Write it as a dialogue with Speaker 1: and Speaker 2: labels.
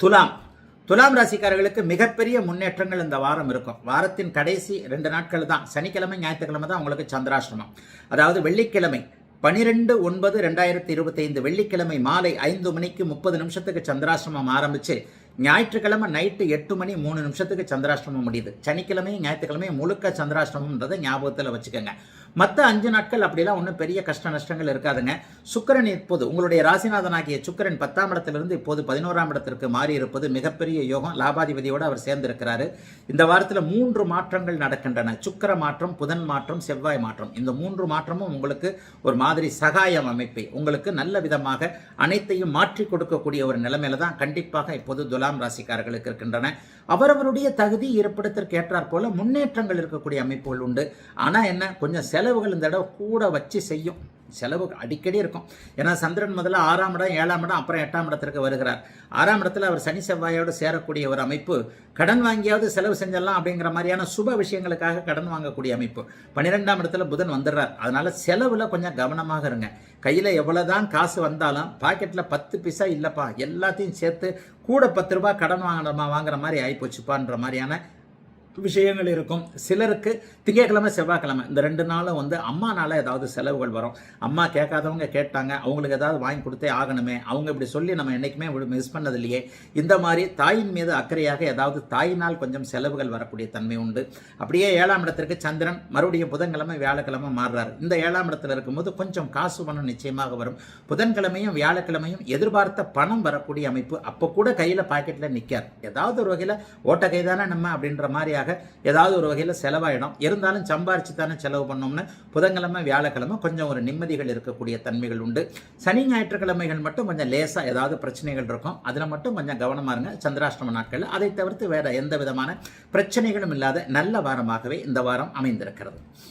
Speaker 1: துலாம். துலாம் ராசிக்காரர்களுக்கு மிகப்பெரிய முன்னேற்றங்கள் இந்த வாரம் இருக்கும். வாரத்தின் கடைசி ரெண்டு நாட்கள் தான். சனிக்கிழமை ஞாயிற்றுக்கிழமை தான் உங்களுக்கு சந்திராசிரமம் அதாவது வெள்ளிக்கிழமை பனிரெண்டு ஒன்பது ரெண்டாயிரத்தி இருபத்தைந்து வெள்ளிக்கிழமை மாலை ஐந்து மணிக்கு முப்பது நிமிஷத்துக்கு சந்திராசிரமம் ஆரம்பித்து ஞாயிற்றுக்கிழமை நைட்டு எட்டு மணி மூணு நிமிஷத்துக்கு சந்திராஷ்டிரமம் முடியுது. சனிக்கிழமையும் ஞாயிற்றுக்கிழமையும் முழுக்க சந்திராஷ்டிரமம்ன்றதை ஞாபகத்தில் வச்சுக்கோங்க. மற்ற அஞ்சு நாட்கள் அப்படிலாம் ஒன்றும் பெரிய கஷ்ட நஷ்டங்கள் இருக்காதுங்க. சுக்கிரன் இப்போது உங்களுடைய ராசிநாதனாகிய சுக்கிரன் பத்தாம் இடத்திலிருந்து இப்போது பதினோராம் இடத்திற்கு மாறி இருப்பது மிகப்பெரிய யோகம். லாபாதிபதியோடு அவர் சேர்ந்திருக்கிறாரு. இந்த வாரத்தில் மூன்று மாற்றங்கள் நடக்கின்றன. சுக்கிர மாற்றம் புதன் மாற்றம் செவ்வாய் மாற்றம். இந்த மூன்று மாற்றமும் உங்களுக்கு ஒரு மாதிரி சகாயம் அமைப்பை உங்களுக்கு நல்ல விதமாக அனைத்தையும் மாற்றி கொடுக்கக்கூடிய ஒரு நிலைமையில தான் கண்டிப்பாக இப்போது துலா துலாம் ராசிக்காரர்களுக்கு இருக்கின்றன. அவரவருடைய தகுதி இருப்பிடத்திற்கு ஏற்றாற் போல முன்னேற்றங்கள் இருக்கக்கூடிய அமைப்புகள் உண்டு. ஆனால் என்ன? கொஞ்சம் செலவுகள் இந்த தடவை கூட வச்சு செய்யும். செலவு அடிக்கடி இருக்கும். ஏன்னா சந்திரன் முதல்ல ஆறாம் இடம் ஏழாம் இடம் அப்புறம் எட்டாம் இடத்திற்கு வருகிறார். ஆறாம் இடத்துல அவர் சனி செவ்வாயோடு சேரக்கூடிய ஒரு அமைப்பு. கடன் வாங்கியாவது செலவு செஞ்சிடலாம் அப்படிங்கிற மாதிரியான சுப விஷயங்களுக்காக கடன் வாங்கக்கூடிய அமைப்பு. பன்னிரெண்டாம் இடத்துல புதன் வந்துடுறார். அதனால செலவில் கொஞ்சம் கவனமாக இருங்க. கையில் எவ்வளோதான் காசு வந்தாலும் பாக்கெட்டில் பத்து பைசா இல்லைப்பா. எல்லாத்தையும் சேர்த்து கூட பத்து ரூபா கடன் வாங்கினமா வாங்குற மாதிரி ஆகிப்போச்சுப்பான்ற மாதிரியான விஷயங்கள் இருக்கும் சிலருக்கு திங்கட்கிழமை செவ்வாய்க்கிழமை இந்த ரெண்டு நாளும் வந்து அம்மானால ஏதாவது செலவுகள் வரும். அம்மா கேட்காதவங்க கேட்டாங்க அவங்களுக்கு ஏதாவது வாங்கி கொடுத்தே ஆகணுமே. அவங்க இப்படி சொல்லி நம்ம என்றைக்குமே மிஸ் பண்ணது இல்லையே இந்த மாதிரி தாயின் மீது அக்கறையாக ஏதாவது தாயினால் கொஞ்சம் செலவுகள் வரக்கூடிய தன்மை உண்டு. அப்படியே ஏழாம் இடத்திற்கு சந்திரன் மறுபடியும் புதன்கிழமை வியாழக்கிழமை மாறுறாரு. இந்த ஏழாம் இடத்துல இருக்கும்போது கொஞ்சம் காசு பணம் நிச்சயமாக வரும். புதன்கிழமையும் வியாழக்கிழமையும் எதிர்பார்த்த பணம் வரக்கூடிய அமைப்பு அப்போ கூட கையில் பாக்கெட்டில் நிற்கார் ஏதாவது ஒரு வகையில் ஓட்ட கைதானே நம்ம? அப்படின்ற மாதிரியாக ஏதாவது ஒரு வகையில் செலவாயிடும். இருந்தாலும் சம்பாரிச்சு தானே செலவு பண்ணோம்னு புதன்கிழமை வியாழக்கிழமை கொஞ்சம் ஒரு நிம்மதிகள் இருக்கக்கூடிய தன்மைகள் உண்டு. சனி ஞாயிற்றுக்கிழமைகள் மட்டும் கொஞ்சம் லேசாக ஏதாவது பிரச்சனைகள் இருக்கும். அதில் மட்டும் கொஞ்சம் கவனமாக இருங்க. சந்திராஷ்டம நாட்களில் அதை தவிர்த்து வேறு எந்த விதமான பிரச்சனைகளும் இல்லாத நல்ல வாரமாகவே இந்த வாரம் அமைந்திருக்கிறது.